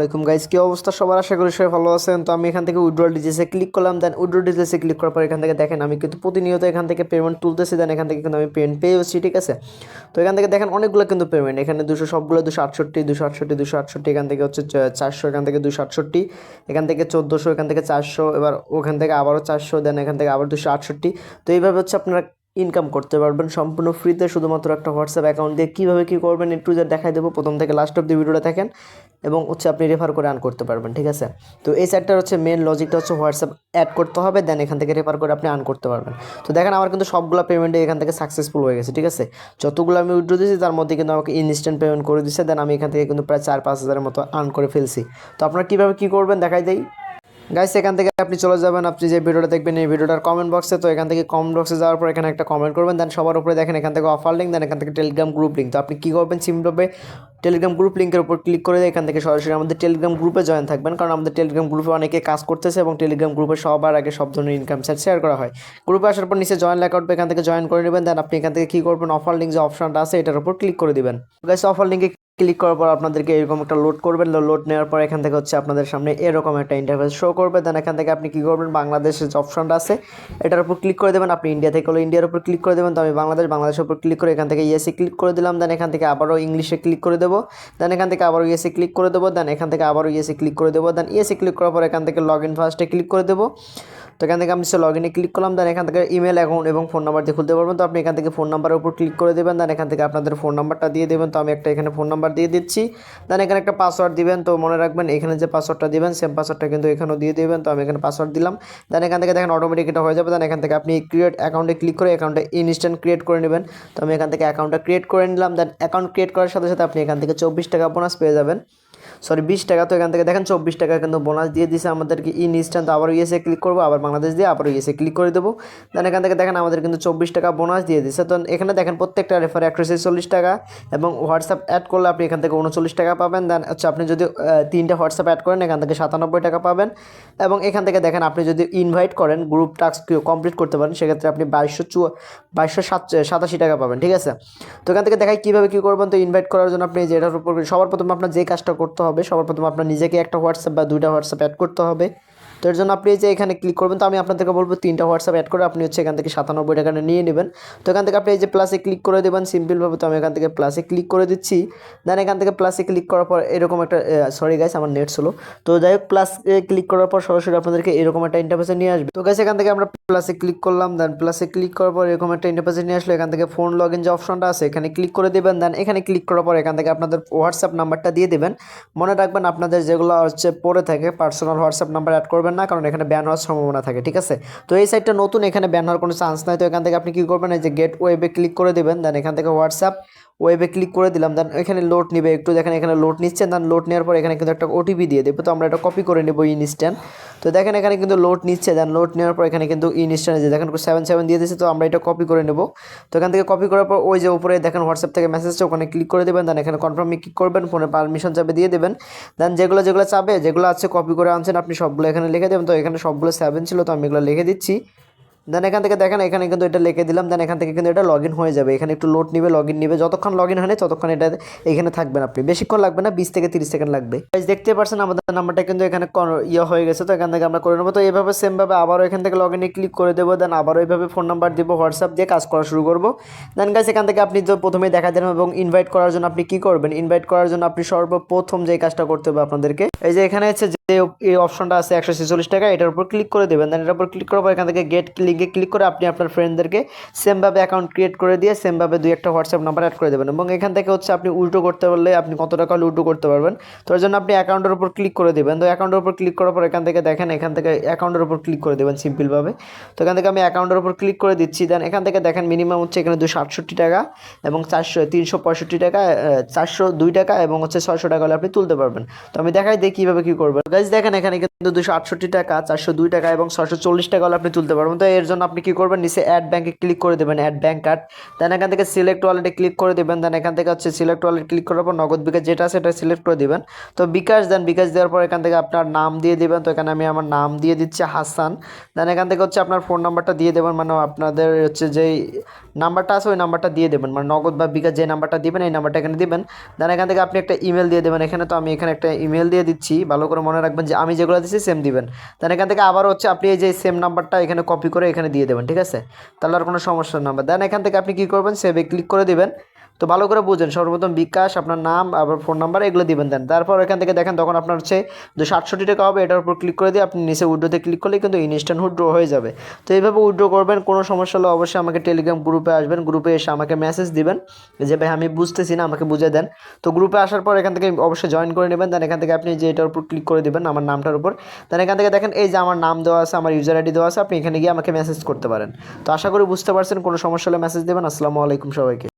আসসালামাইকুম গাইজ কি অবস্থা সবার আশা করি সবাই ভালো আছেন তো আমি এখান থেকে উইড্রল ডিটেলসে ক্লিক করলাম দেন উইড্রল ডিটেলসে ক্লিক করার পর এখান থেকে দেখেন আমি কিন্তু প্রতিনিয়ত এখান থেকে পেমেন্ট তুলতেছি দেন এখান থেকে কিন্তু আমি পেমেন্ট পেয়েছি ঠিক আছে তো এখান থেকে দেখেন অনেকগুলো কিন্তু পেমেন্ট এখানে দুশো সবগুলো দুশো আটষট্টি দুশো আটষট্টি দুশো আটষট্টি এখান থেকে হচ্ছে চারশো এখান থেকে দুশো আটষট্টি এখান থেকে চোদ্দোশো এখান থেকে চারশো এবার ওখান থেকে আবারও চারশো দেন এখান থেকে আবার দুশো আটষট্টি তো এইভাবে হচ্ছে আপনারা ইনকাম করতে পারবেন। সম্পূর্ণ ফ্রিতে শুধুমাত্র একটা হোয়াটসঅ্যাপ অ্যাকাউন্ট দিয়ে কীভাবে কী করবেন, একটু যা দেখাই দেবো। প্রথম থেকে লাস্ট অব্দি ভিডিওটা দেখেন এবং হচ্ছে আপনি রেফার করে আর্ন করতে পারবেন, ঠিক আছে? তো এই চারটার হচ্ছে মেন লজিকটা হচ্ছে হোয়াটসঅ্যাপ অ্যাড করতে হবে দেন এখান থেকে রেফার করে আপনি আর্ন করতে পারবেন। তো দেখেন আমার কিন্তু সবগুলো পেমেন্টে এখান থেকে সাকসেসফুল হয়ে গেছে, ঠিক আছে? যতগুলো আমি উইড্রো দিয়েছি, তার মধ্যে কিন্তু আমাকে ইনস্ট্যান্ট পেমেন্ট করে দিচ্ছে দেন আমি এখান থেকে কিন্তু প্রায় চার পাঁচ হাজারের মতো আর্ন করে ফেলছি। তো আপনারা কীভাবে কী করবেন, দেখাই দেই। গাইস এখান থেকে আপনি চলে যাবেন, আপনি যে ভিডিওটা দেখবেন এই ভিডিওটার কমেন্ট বক্সে তো এখান থেকে কমেন্ট বক্সে যাওয়ার পর এখানে একটা কমেন্ট করবেন দেন সবার উপরে দেখেন এখান থেকে অফার লিঙ্ক দেন এখান থেকে টেলিগ্রাম গ্রুপ লিঙ্ক তো আপনি কী করবেন সিমভাবে টেলিগ্রাম গ্রুপ লিঙ্কের উপর ক্লিক করে এখান থেকে সরাসরি আমাদের টেলিগ্রাম গ্রুপে জয়েন থাকবেন, কারণ আমাদের টেলিগ্রাম গ্রুপে অনেকে কাজ করতেছে এবং টেলিগ্রাম গ্রুপে সবার আগে সব ধরনের ইনকাম সেট শেয়ার করা হয়। গ্রুপে আসার পর নিচে জয়েন লেখা উঠবে এখান থেকে জয়েন করে নেবেন দেন আপনি এখান থেকে কী করবেন অফার লিঙ্ক যে অপশনটা আছে, এটার উপর ক্লিক করে দিবেন। গাইস অফার লিঙ্কে ক্লিক করার পর আপনাদেরকে এরকম একটা লোড করবেন লোড নেওয়ার পর এখান থেকে হচ্ছে আপনাদের সামনে এরকম একটা ইন্টারফেস শো করবে দেন এখান থেকে আপনি কী করবেন বাংলাদেশের যে অপশনটা আছে এটার উপর ক্লিক করে দেবেন আপনি ইন্ডিয়া থেকে হলে ইন্ডিয়ার উপর ক্লিক করে দেবেন তো আমি বাংলাদেশ বাংলাদেশের উপর ক্লিক করে এখান থেকে ইয়েসে ক্লিক করে দিলাম দেন এখান থেকে আবারও ইংলিশে ক্লিক করে দেবো দেন এখান থেকে আবারও ইয়েসে ক্লিক করে দেবো দেন এখান থেকে আবারও ইয়েসে ক্লিক করে দেবো দেন ইয়েসে ক্লিক করার পর এখান থেকে লগ ইন ফার্স্টে ক্লিক করে দেবো তো এখান থেকে আমি সে লগ ইনে ক্লিক করলাম দেন এখান থেকে ইমেল অ্যাকাউন্ট এবং ফোন নাম্বার দিয়ে খুলতে পারবেন তো আপনি এখান থেকে ফোন নাম্বারের উপর ক্লিক করে দেবেন দেন এখান থেকে আপনাদের ফোন নাম্বারটা দিয়ে দেবেন তো আমি একটা এখানে ফোন নাম্বার দিয়ে দিচ্ছি। দেন এখানে একটা পাসওয়ার্ড দিবেন, তো মনে রাখবেন এখানে যে পাসওয়ার্ডটা দিবেন সেম পাসওয়ার্ডটা কিন্তু এখানেও দিয়ে দেবেন, তো আমি এখানে পাসওয়ার্ড দিলাম। দেন এখান থেকে দেখেন অটোমেটিক এটা হয়ে যাবে। দেন এখান থেকে আপনি ক্রিয়েট অ্যাকাউন্টে ক্লিক করে অ্যাকাউন্টে ইনস্ট্যান্ট ক্রিয়েট করে নেবেন। তো আমি এখান থেকে অ্যাকাউন্টটা ক্রিয়েট করে নিলাম। দেন অ্যাকাউন্ট ক্রিয়েট করার সাথে সাথে আপনি এখান থেকে চব্বিশ টাকা বোনাস পেয়ে যাবেন। সরি, বিশ টাকা তো এখান থেকে। দেখেন, চব্বিশ টাকা কিন্তু বোনাস দিয়ে দিছে আমাদেরকে ইন তো আবার ইয়েসে ক্লিক করব, আবার বাংলাদেশ দিয়ে আবার ইয়েসে ক্লিক করে দেবো। দেন এখান থেকে দেখেন, আমাদের কিন্তু চব্বিশ টাকা বোনাস দিয়ে দিছে। তো এখানে দেখেন, প্রত্যেকটা রেফার একশো ছেচল্লিশ টাকা এবং হোয়াটসঅ্যাপ অ্যাড করলে আপনি এখান থেকে উনচল্লিশ টাকা পাবেন। দেন হচ্ছে, আপনি যদি তিনটা হোয়াটসঅ্যাপ অ্যাড করেন, এখান থেকে সাতানব্বই টাকা পাবেন। এবং এখান থেকে দেখেন, আপনি যদি ইনভাইট করেন গ্রুপ টাস্ক কমপ্লিট করতে পারেন, সেক্ষেত্রে আপনি বাইশশো চু বাইশশো সাত, সাতাশি টাকা পাবেন, ঠিক আছে? তো এখান থেকে দেখাই কীভাবে কী করবেন। তো ইনভাইট করার জন্য আপনি যেটার উপর সবার প্রথমে আপনার যে কাজটা করতে হবে। সবার প্রথমে আপনার নিজেকে একটা হোয়াটসঅ্যাপ বা দুইটা হোয়াটসঅ্যাপ অ্যাড করতে হবে। তো এর জন্য আপনি যে এখানে ক্লিক করবেন, তো আমি আপনাদেরকে বলব তিনটা হোয়াটসঅ্যাপ অ্যাড করে আপনি হচ্ছে এখান থেকে সাতানব্বই টাকা নিয়ে নেবেন। তো এখান থেকে আপনি এই যে প্লাসে ক্লিক করে দেবেন সিম্পলভাবে তো আমি এখান থেকে প্লাসে ক্লিক করে দিচ্ছি। দেন এখান থেকে প্লাসে ক্লিক করার পর এরকম একটা সরি গাইস আমার নেট ছিল তো যাই হোক প্লাস ক্লিক করার পর সরাসরি আপনাদেরকে এরকম একটা ইন্টারফেসে নিয়ে আসবে। তো গাইস এখান থেকে আমরা প্লাসে ক্লিক করলাম দেন প্লাসে ক্লিক করার পর এরকম একটা ইন্টারফেসে নিয়ে আসলো, এখান থেকে ফোন লগ ইন যে অপশনটা আছে, এখানে ক্লিক করে দেবেন দেন এখানে ক্লিক করার পর এখান থেকে আপনাদের হোয়াটসঅ্যাপ নাম্বারটা দিয়ে দেবেন। মনে রাখবেন আপনাদের যেগুলো হচ্ছে পড়ে থাকে পার্সোনাল হোয়াটসঅ্যাপ নাম্বার অ্যাড করবেন না, কারণ এখানে ব্যান হওয়ার সম্ভাবনা থাকে, ঠিক আছে? তো এই সাইটটা নতুন, এখানে ব্যান হওয়ার কোনো চান্স নাই, তো এখান থেকে আপনি কী করবেন, এই যে গেট ওয়েবে ক্লিক করে দেবেন দেন এখান থেকে হোয়াটসঅ্যাপ ওয়েবে ক্লিক করে দিলাম দেন এখানে লোড নিবে, একটু দেখেন এখানে লোড নিচ্ছে দেন লোড নেওয়ার পর এখানে কিন্তু একটা ওটিপি দিয়ে দেবে, তো আমরা এটা কপি করে নেব ইনস্ট্যান্ট তো দেখেন এখানে কিন্তু লোড নিচ্ছে দেন লোড নেওয়ার পর এখানে কিন্তু ইনস্ট্যান্ট দেখেন সেভেন সেভেন দিয়ে দিচ্ছে তো আমরা এটা কপি করে নেব। তো এখান থেকে কপি করার পর ওই যে উপরে দেখেন হোয়াটসঅ্যাপ থেকে মেসেজটা ওখানে ক্লিক করে দেবেন দেন এখানে কনফার্মে ক্লিক করবেন ফোনে পারমিশন চাপে দিয়ে দেবেন। দেন যেগুলো যেগুলো চাবে যেগুলো আছে কপি করে আনছেন, আপনি সবগুলো এখানে লিখে দেবেন, তো এখানে সবগুলো সেভেন ছিল, তো আমি এগুলো লিখে দিচ্ছি। দেন এখান থেকে দেখেন, এখানে কিন্তু এটা লিখে দিলাম। দেন এখান থেকে কিন্তু এটা লগ হয়ে যাবে। এখানে একটু লোড নিবে লগ নিবে। যতক্ষণ লগ ইন হয় না ততক্ষণ এটা এখানে থাকবেন আপনি। বেশিক্ষণ লাগবে না, বিশ থেকে তিরিশ সেকেন্ড লাগবে। দেখতে পাচ্ছেন আমাদের নাম্বারটা কিন্তু এখানে ইয়ে হয়ে গেছে। তো এখান থেকে আমরা করে নেব। তো এইভাবে সেমভাবে আবারও এখান থেকে লগ ইনে ক্লিক করে দেবো। দেন আবারও এইভাবে ফোন নাম্বার দিব হোয়াটসঅ্যাপ দিয়ে কাজ করা শুরু করব। দেন গাছ এখান থেকে আপনি তো প্রথমেই দেখা দেন এবং ইনভাইট করার জন্য আপনি কি করবেন? ইনভাইট করার জন্য আপনি সর্বপ্রথম যে কাজটা করতে হবে আপনাদেরকে, এই যে এখানে হচ্ছে এই অপশনটা আছে একশো ছেচল্লিশ টাকা, এটার উপর ক্লিক করে দেবেন। দেন এটার উপর ক্লিক করার পর এখান থেকে গেট লিঙ্কে ক্লিক করে আপনি আপনার ফ্রেন্ডদেরকে সেমভাবে অ্যাকাউন্ট ক্রিয়েট করে দিয়ে সেমভাবে দুই একটা হোয়াটসঅ্যাপ নাম্বার অ্যাড করে দেবেন এবং এখান থেকে হচ্ছে আপনি উল্টো করতে পারলে আপনি কত টাকা উল্টো করতে পারবেন। তো এর জন্য আপনি অ্যাকাউন্টের উপর ক্লিক করে দেবেন। তো অ্যাকাউন্টের উপর ক্লিক করার পর এখান থেকে দেখেন, এখান থেকে অ্যাকাউন্টের উপর ক্লিক করে দেবেন সিম্পলভাবে তো এখান থেকে আমি অ্যাকাউন্টের উপর ক্লিক করে দিচ্ছি। দেন এখান থেকে দেখেন মিনিমাম হচ্ছে এখানে দুশো আটষট্টি টাকা এবং চারশো, তিনশো পঁয়ষট্টি টাকা চারশো দুই টাকা এবং হচ্ছে ছয়শো টাকা হলে আপনি তুলতে পারবেন। তো আমি দেখাই দিই কীভাবে কী করবেন। গাইজ দেখেন, এখানে কিন্তু দুশো আটষট্টি টাকা, চারশো দুই টাকা এবং ছশো চল্লিশ টাকা হলে আপনি তুলতে পারবেন। তো এর জন্য আপনি কি করবেন? নিচে অ্যাড ব্যাঙ্কে ক্লিক করে দেবেন অ্যাড ব্যাঙ্ক কার্ড দেন এখান থেকে সিলেক্ট ওয়ালেটে ক্লিক করে দেবেন। দেন এখান থেকে হচ্ছে সিলেক্ট ওয়ালেট ক্লিক করার পর নগদ বিকাশ যেটা আছে সেটা সিলেক্ট করে দেবেন। তো বিকাশ দেন বিকাশ দেওয়ার পর এখান থেকে আপনার নাম দিয়ে দেবেন। তো এখানে আমি আমার নাম দিয়ে দিচ্ছি হাসান। দেন এখান থেকে হচ্ছে আপনার ফোন নাম্বারটা দিয়ে দেবেন। মানে আপনাদের হচ্ছে যেই নাম্বারটা আছে, ওই নাম্বারটা দিয়ে দেবেন। মানে নগদ বা বিকাশ যে নাম্বারটা দিবেন, এই নাম্বারটা এখানে দিবেন। দেন এখান থেকে আপনি একটা ইমেল দিয়ে দেবেন। এখানে তো আমি এখানে একটা ইমেল দিয়ে দিচ্ছি। ভালো করে মনে যে আমি যেগুলো দিচ্ছি সেম দিবেন। দেন এখান থেকে আবার হচ্ছে আপনি এই যে সেম নাম্বারটা এখানে কপি করে এখানে দিয়ে দেবেন, ঠিক আছে? তাহলে আর কোনো সমস্যা নাম্বার দেন এখান থেকে আপনি কী করবেন সেভে ক্লিক করে দিবেন। তো ভালো করে বুঝেন, সর্বপ্রথম বিকাশ, আপনার নাম, আবার ফোন নাম্বার, এগুলো দিবেন দেন। তারপর এখান থেকে দেখেন, তখন আপনার হচ্ছে দুশো আটষট্টি টাকা হবে, এটার উপর ক্লিক করে দিয়ে আপনি নিচে উইড্রোতে ক্লিক করলে কিন্তু ইনস্ট্যান্ট উইড্রো হয়ে যাবে। তো এইভাবে উইড্রো করবেন, কোনো সমস্যা হলে অবশ্যই আমাকে টেলিগ্রাম গ্রুপে আসবেন গ্রুপে এসে আমাকে মেসেজ দিবেন, যে ভাই আমি বুঝতেছি না, আমাকে বুঝে দেন। তো গ্রুপে আসার পর এখান থেকে অবশ্যই জয়েন করে নেবেন দেন এখান থেকে আপনি যে এটার উপর ক্লিক করে দেবেন, আমার নামটার উপর। দেন এখান থেকে দেখেন, এই যে আমার নাম দেওয়া আছে, আমার ইউজার আইডি দেওয়া আছে, আপনি এখানে গিয়ে আমাকে মেসেজ করতে পারেন। তো আশা করি বুঝতে পারছেন, কোনো সমস্যা হলে মেসেজ দেবেন। আসসালামু আলাইকুম সবাইকে।